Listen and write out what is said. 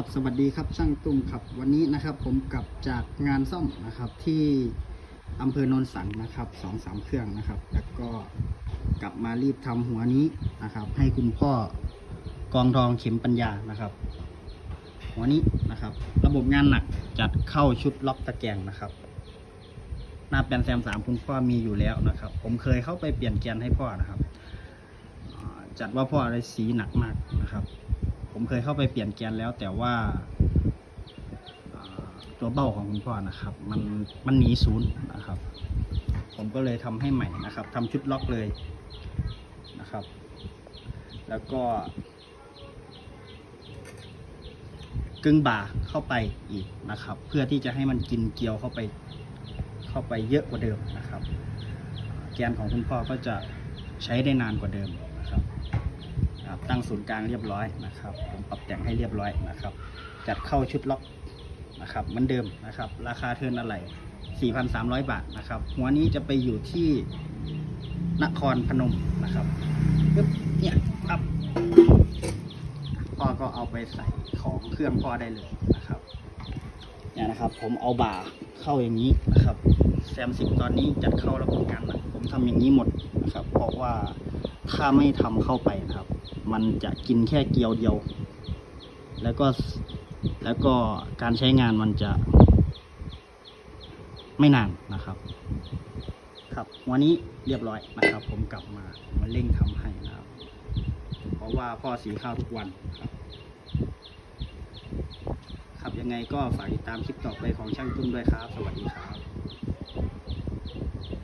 ครับสวัสดีครับช่างตุ้มครับวันนี้นะครับ ผมกลับจากงานซ่อมนะครับที่อำเภอโนนสังนะครับสองสามเครื่องนะครับ แล้วก็กลับมารีบทำหัวนี้นะครับ ให้คุณพ่อกองทองเข็มปัญญานะครับ หัวนี้นะครับ ระบบงานหนักจัดเข้าชุดล็อกตะแกรงนะครับ หน้าแปลนแซมสามคุณพ่อมีอยู่แล้วนะครับ ผมเคยเข้าไปเปลี่ยนแกนให้พ่อนะครับจัดว่าพ่ออะไรสีหนักมากนะครับ ผมเคยเข้าไปเปลี่ยนแกนแล้วแต่ว่าตัวเบ้าของคุณพ่อนะครับ มันมันหนีศูนย์นะครับ ผมก็เลยทำให้ใหม่นะครับทำชุดล็อกเลยนะครับ แล้วก็ กึ่งบ่าเข้าไปอีกนะครับ เพื่อที่จะให้มันกินเกลียวเข้าไปเข้าไปเยอะกว่าเดิมนะครับ แกนของคุณพ่อก็จะใช้ได้นานกว่าเดิม ครับตั้งศูนย์กลางเรียบร้อยนะครับ ผมปรับแต่งให้เรียบร้อยนะครับ จัดเข้าชุดล็อกนะครับเหมือนเดิมนะครับ ราคาเทินอะไร 4,300 บาทนะครับ หัวนี้จะไปอยู่ที่นครพนมนะครับปึ๊บเนี่ยครับพ่อก็เอาไปใส่ของเครื่องพ่อได้เลยนะครับ เนี่ยนะครับ ผมเอาบ่าเข้าอย่างนี้นะครับ แซมสิบตอนนี้จัดเข้าระบบการหนักผมทำอย่างนี้หมดนะครับ เพราะว่าถ้าไม่ทำเข้าไปนะครับ มันจะกินแค่เกียวเดียว แล้วก็แล้วก็การใช้งานมันจะ ไม่นานนะครับ ครับวันนี้เรียบร้อยนะครับ ผมกลับมามาเร่งทำให้นะครับ เพราะว่าพ่อสีข้าวทุกวันครับ ยังไงก็ฝากติดตามคลิปต่อไปของช่างตุ้มด้วยครับ สวัสดีครับ